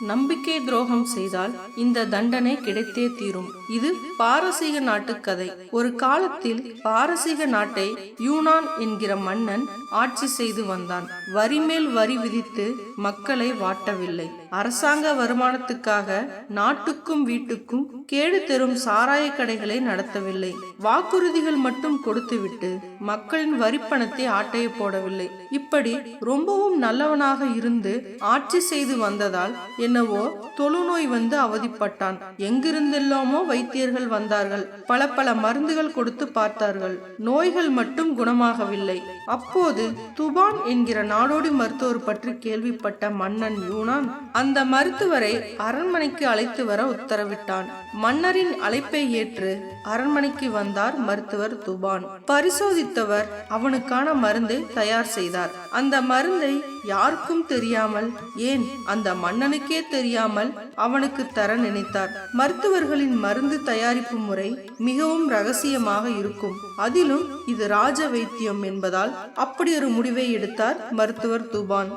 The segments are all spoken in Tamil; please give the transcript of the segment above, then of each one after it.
நம்பிக்கை துரோகம் செய்தால் இந்த தண்டனை கிடைத்தே தீரும். இது பாரசீக நாட்டு கதை. ஒரு காலத்தில் பாரசீக நாட்டை யூனான் என்கிற மன்னன் ஆட்சி செய்து வந்தான். வரி மேல் வரி விதித்து மக்களை வாட்டவில்லை. அரசாங்க வருமானத்துக்காக நாட்டுக்கும் வீட்டுக்கும் கேடு தரும் சாராய கடைகளை நடத்தவில்லை. வாக்குறுதிகள் மட்டும் கொடுத்துவிட்டு மக்களின் வரிப்பணத்தை ஆட்டைய போடவில்லை. இப்படி ரொம்பவும் நல்லவனாக இருந்து ஆட்சி செய்து வந்ததால் என்னவோ தொழுநோய் வந்து அவதிப்பட்டான். எங்கிருந்தெல்லாமோ வைத்தியர்கள் வந்தார்கள். பல பல மருந்துகள் கொடுத்து பார்த்தார்கள். நோய்கள் மட்டும் குணமாகவில்லை. அப்போது துபான் என்கிற நாடோடி மருத்துவர் பற்றி கேள்விப்பட்ட மன்னன் யூனான் அந்த மருத்துவரை அரண்மனைக்கு அழைத்து வர உத்தரவிட்டான். மன்னரின் அழைப்பை ஏற்று அரண்மனைக்கு வந்தார் மருத்துவர் துபான். பரிசோதித்தவர் அவனுக்கான மருந்தை தயார் செய்தார். அந்த மருந்தை யாருக்கும் தெரியாமல் ஏன் அந்த மன்னனுக்கே தெரியாமல் அவனுக்கு தர நினைத்தார். மருத்துவர்களின் மருந்து தயாரிப்பு முறை மிகவும் ரகசியமாக இருக்கும். அதிலும் இது ராஜ வைத்தியம் என்பதால் அப்படி ஒரு முடிவை எடுத்தார் மருத்துவர் துபான்.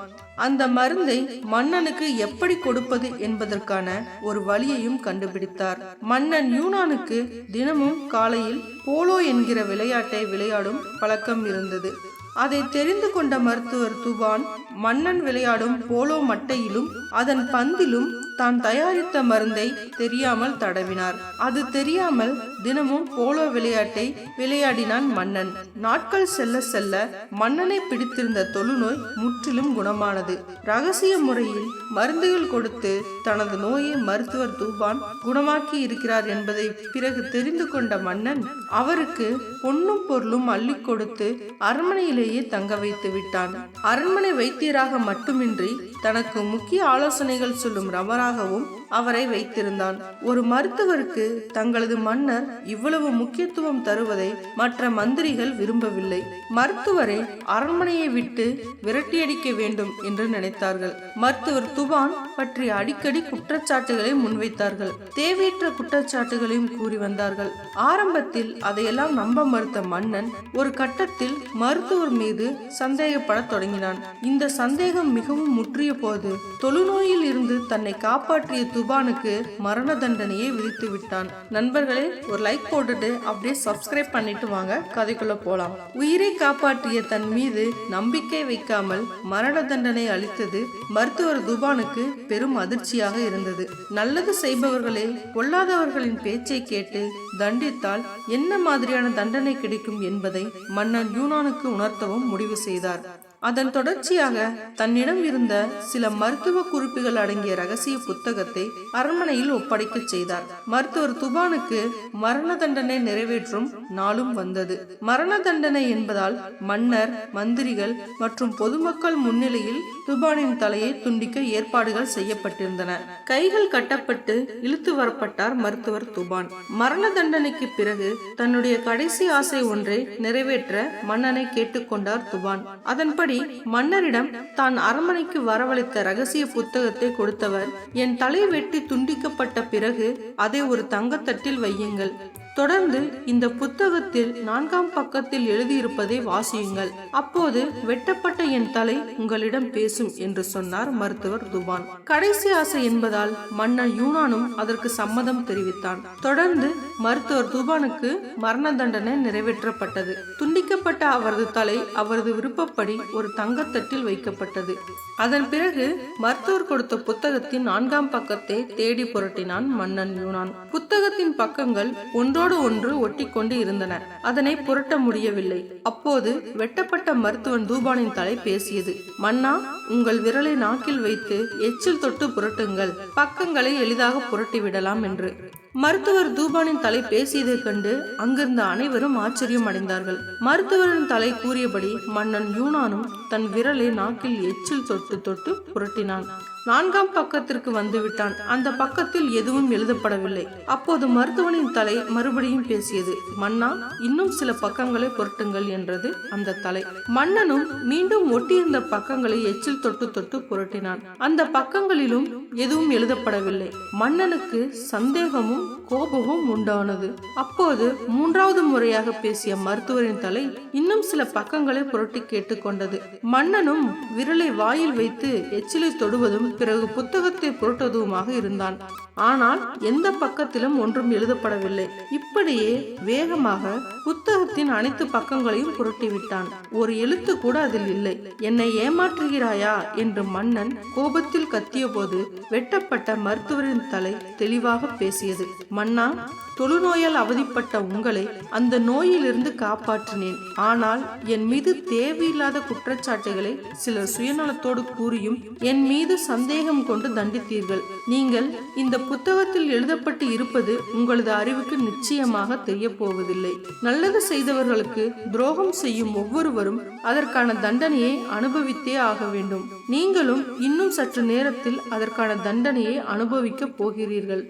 அந்த மருந்தை மன்னனுக்கு எப்படி கொடுப்பது என்பதற்கான ஒரு வழியையும் கண்டுபிடித்தார். மன்னன் யூனானுக்கு தினமும் காலையில் போலோ என்கிற விளையாட்டை விளையாடும் பழக்கம் இருந்தது. அதை தெரிந்து கொண்ட மருத்துவர் துபான் மன்னன் விளையாடும் போலோ மட்டையிலும் அதன் பந்திலும் தான் தயாரித்த மருந்தை தெரியாமல் தடவினார். அது தெரியாமல் தினமும் போலோ விளையாட்டை விளையாடினான் மன்னன். நாட்கள் செல்ல செல்ல மன்னனை பிடித்திருந்த தொழுநோய் முற்றிலும் குணமானது. ரகசிய முறையில் மருந்துகள் கொடுத்து தனது நோயை மருத்துவர் தூபான் குணமாக்கி இருக்கிறார் என்பதை பிறகு தெரிந்து கொண்ட மன்னன் அவருக்கு பொன்னும் பொருளும் அள்ளி கொடுத்து அரண்மனையிலேயே தங்க வைத்து விட்டான். அரண்மனை வைத்தியராக மட்டுமின்றி தனக்கு முக்கிய ஆலோசனைகள் சொல்லும் ரமராகவும் அவரை வைத்திருந்தான். ஒரு மருத்துவருக்கு தங்களது மன்னர் இவ்வளவு முக்கியத்துவம் தருவதை மற்ற மந்திரிகள் விரும்பவில்லை. மருத்துவரை அரண்மனையை விட்டு விரட்டியடிக்க வேண்டும் என்று நினைத்தார்கள். மருத்துவர் துபான் பற்றி அடிக்கடி குற்றச்சாட்டுகளை முன்வைத்தார்கள். தேவையற்ற குற்றச்சாட்டுகளையும் கூறி வந்தார்கள். ஆரம்பத்தில் அதையெல்லாம் நம்ப மறுத்த மன்னன் ஒரு கட்டத்தில் மருத்துவர் மீது சந்தேகப்படத் தொடங்கினான். இந்த சந்தேகம் மிகவும் முற்றிய போது தொழுநோயில் இருந்து தன்னை காப்பாற்றிய துபானுக்கு மரண தண்டனையை விதித்து விட்டான். நண்பர்களே ஒரு லைக் போட்டுட்டு அப்படியே சப்ஸ்கிரைப் பண்ணிட்டு வாங்க. கதைக்குள்ள போலாம். உயிரை காப்பாற்றிய தன் மீது நம்பிக்கை வைக்காமல் மரண தண்டனை அளித்தது மருத்துவர் துபானுக்கு பெரும் அதிர்ச்சியாக இருந்தது. நல்லது செய்பவர்களே கொல்லாதவர்களின் பேச்சை கேட்டு தண்டித்தால் என்ன மாதிரியான தண்டனை கிடைக்கும் என்பதை மன்னன் யூனானுக்கு உணர்த்தவும் முடிவு செய்தார். அதன் தொடர்ச்சியாக தன்னிடம் இருந்த சில மருத்துவ குறிப்புகள் அடங்கிய ரகசிய புத்தகத்தை அரண்மனையில் ஒப்படைக்கச் செய்தார். மருத்துவர் துபானுக்கு மரண தண்டனை நிறைவேற்றும் நாளும் வந்தது. மரண தண்டனை என்பதால் மன்னர் மந்திரிகள் மற்றும் பொதுமக்கள் முன்னிலையில் துபானின் தலையை துண்டிக்க ஏற்பாடுகள் செய்யப்பட்டிருந்தன. கைகள் கட்டப்பட்டு இழுத்து வரப்பட்டார் மருத்துவர் துபான். மரண தண்டனைக்கு பிறகு தன்னுடைய கடைசி ஆசை ஒன்றை நிறைவேற்ற மன்னனை கேட்டுக்கொண்டார் துபான். அதன்படி மன்னரிடம் தான் அரண்மனைக்கு வரவழைத்த ரகசிய புத்தகத்தை கொடுத்தவர் என் தலை வெட்டி துண்டிக்கப்பட்ட பிறகு அதை ஒரு தங்கத்தட்டில் வையுங்கள். தொடர்ந்து இந்த புத்தகத்தில் நான்காம் பக்கத்தில் எழுதியிருப்பதை வாசியுங்கள். அப்போது வெட்டப்பட்ட என் தலை உங்களிடம் பேசும் என்று சொன்னார் மருத்துவர் துபான் கடைசி ஆசை என்பதால் மன்னன் யூனானும் அதற்கு சம்மதம் தெரிவித்தான். தொடர்ந்து மருத்துவர் துபானுக்கு மரண தண்டனை நிறைவேற்றப்பட்டது. துண்டிக்கப்பட்ட அவரது தலை அவரது விருப்பப்படி ஒரு தங்கத்தட்டில் வைக்கப்பட்டது. அதன் பிறகு மருத்துவர் கொடுத்த புத்தகத்தின் நான்காம் பக்கத்தை தேடி புரட்டினான் மன்னன் யூனான். புத்தகத்தின் பக்கங்கள் ஒன்று ஒன்றோடு ஒன்று ஒட்டிக்கொண்டு இருந்தன அதனை புரட்ட முடியவில்லை. அப்போது வெட்டப்பட்ட மருத்துவன் தூபானின் தலை பேசியது மன்னா உங்கள் விரலை நாக்கில் வைத்து எச்சில் தொட்டு புரட்டுங்கள். பக்கங்களை எளிதாக புரட்டி விடலாம் என்று. மருத்துவர் தூபானின் தலை பேசியதை கண்டு அங்கிருந்த அனைவரும் ஆச்சரியம் அடைந்தார்கள். மருத்துவரின் தலை கூறியபடி மன்னன் யூனானும் தன் விரலை நாக்கில் எச்சில் தொட்டு தொட்டு புரட்டினான். நான்காம் பக்கத்திற்கு வந்துவிட்டான். அந்த பக்கத்தில் எதுவும் எழுதப்படவில்லை. அப்போது மருத்துவனின் தலை மறுபடியும் பேசியது மன்னா இன்னும் சில பக்கங்களை புரட்டுங்கள் என்றது அந்த தலை. மன்னனும் மீண்டும் ஒட்டியிருந்த பக்கங்களை எச்சில் தொட்டு தொட்டு புரட்டினான். அந்த பக்கங்களிலும் எதுவும் எழுதப்படவில்லை. மன்னனுக்கு சந்தேகமும் கோபமும் உண்டானது. அப்போது மூன்றாவது முறையாக பேசிய மருத்துவரின் தலை இன்னும் சில பக்கங்களை புரட்டி கேட்டுக்கொண்டது. மன்னனும் விரலை வாயில் வைத்து எச்சிலை தொடுவதும் பிறகு புத்தகத்தை புரட்டுவதுமாக இருந்தான். ஆனால் எந்த பக்கத்திலும் ஒன்றும் எழுதப்படவில்லை. இப்படியே வேகமாக புத்தகத்தின் அனைத்து பக்கங்களையும் புரட்டிவிட்டான். ஒரு எழுத்து கூட அதில் இல்லை. என்னை ஏமாற்றுகிறாயா? என்று மன்னன் கோபத்தில் கத்தியபோது வெட்டப்பட்ட மருத்துவரின் தலை தெளிவாக பேசியது. மன்னா தொழுநோயால் அவதிப்பட்ட உங்களை அந்த நோயிலிருந்து காப்பாற்றினேன். ஆனால் என் மீது தேவையில்லாத குற்றச்சாட்டுகளை சிலர் சுயநலத்தோடு கூறியும் என் மீது சந்தேகம் கொண்டு தண்டித்தீர்கள். நீங்கள் இந்த புத்தகத்தில் எழுதப்பட்டு இருப்பது உங்களது அறிவுக்கு நிச்சயமாக தெரிய போவதில்லை நல்லது செய்தவர்களுக்கு துரோகம் செய்யும் ஒவ்வொருவரும் அதற்கான தண்டனையை அனுபவித்தே ஆக வேண்டும். நீங்களும் இன்னும் சற்று நேரத்தில் அதற்கான தண்டனையை அனுபவிக்க போகிறீர்கள்.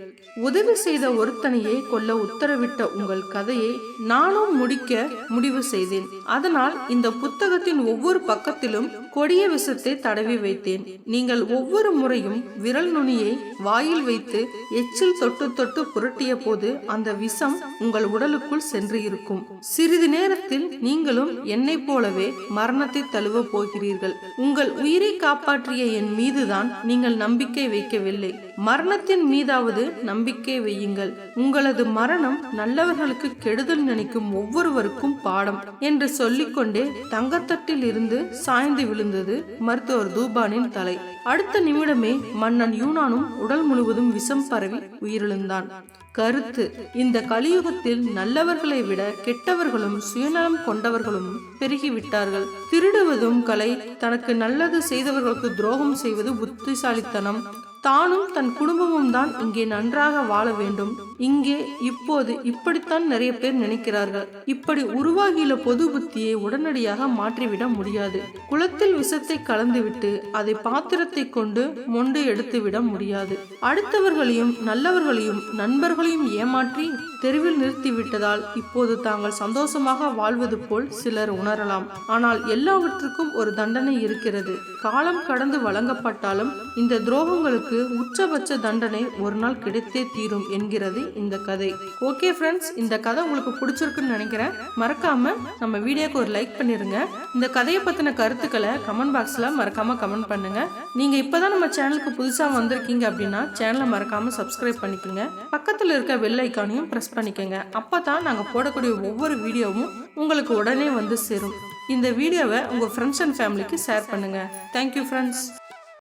உதவி செய்த ஒருத்தனையே கொள்ள உத்தரவிட்ட உங்கள் கதையை நானும் முடிக்க முடிவு செய்தேன். அதனால் இந்த புத்தகத்தின் ஒவ்வொரு பக்கத்திலும் கொடிய விஷத்தை தடவி வைத்தேன். நீங்கள் ஒவ்வொரு முறையும் விரல் நுனியை வாயில் வைத்து எச்சில் தொட்டு தொட்டு புரட்டிய போது அந்த விஷம் உங்கள் உடலுக்குள் சென்று இருக்கும். சிறிது நேரத்தில் நீங்களும் என்னை போலவே மரணத்தை தழுவ போகிறீர்கள். உங்கள் உயிரை காப்பாற்றிய என் மீதுதான் நீங்கள் நம்பிக்கை வைக்கவில்லை. மரணத்தின் மீதாவது நம்பிக்கை வையுங்கள். உங்களது மரணம் நல்லவர்களுக்கு கெடுதல் நினைக்கும் ஒவ்வொருவருக்கும் பாடம் என்று சொல்லிக்கொண்டே தங்கத்தட்டில் இருந்து சாய்ந்து விழுந்தது மருத்துவர் தூபானின் தலை. அடுத்த நிமிடமே மன்னன் யூனானும் உடல் முழுவதும் விஷம் பரவி உயிரிழந்தான். கருத்து இந்த கலியுகத்தில் நல்லவர்களை விட கெட்டவர்களும் சுயநலம் கொண்டவர்களும் பெருகிவிட்டார்கள். திருடுவதும் கலை தனக்கு நல்லது செய்தவர்களுக்கு துரோகம் செய்வது புத்திசாலித்தனம். தானும் தன் குடும்பமும் தான் இங்கே நன்றாக வாழ வேண்டும். இங்கே இப்போது இப்படித்தான் நிறைய பேர் நினைக்கிறார்கள். இப்படி உருவாகியுள்ள பொது புத்தியை உடனடியாக மாற்றிவிட முடியாது. குளத்தில் விஷத்தை கலந்துவிட்டு அதை பாத்திரத்தை கொண்டு மொண்டு எடுத்துவிட முடியாது. அடுத்தவர்களையும் நல்லவர்களையும் நண்பர்களையும் ஏமாற்றி தெருவில் நிறுத்திவிட்டதால் இப்போது தாங்கள் சந்தோஷமாக வாழ்வது போல் சிலர் உணரலாம். ஆனால் எல்லாவற்றுக்கும் ஒரு தண்டனை இருக்கிறது. காலம் கடந்து வழங்கப்பட்டாலும் இந்த துரோகங்களுக்கு உச்சபட்ச தண்டனை ஒரு நாள் கிடைத்தே தீரும் என்கிறது இந்த கதை. ஓகே ஃப்ரெண்ட்ஸ் இந்த கதை உங்களுக்கு பிடிச்சிருக்குன்னு நினைக்கிறேன். மறக்காம நம்ம வீடியோக்கு ஒரு லைக் பண்ணிருங்க. இந்த கதையை பத்தின கருத்துக்களை கமெண்ட் பாக்ஸ்ல மறக்காம கமெண்ட் பண்ணுங்க. நீங்க இப்பதான் நம்ம சேனலுக்கு புதுசா வந்திருக்கீங்க அப்படின்னா சேனலை மறக்காம சப்ஸ்கிரைப் பண்ணிக்கோங்க. பக்கத்துல இருக்க பெல் ஐக்கானையும் பிரஸ் பண்ணிக்கோங்க. அப்பதான் நாங்க போடக்கூடிய ஒவ்வொரு வீடியோவும் உங்களுக்கு உடனே வந்து சேரும். இந்த வீடியோவை உங்க ஃப்ரெண்ட்ஸ் அண்ட் ஃபேமிலிக்கு ஷேர் பண்ணுங்க. Thank you friends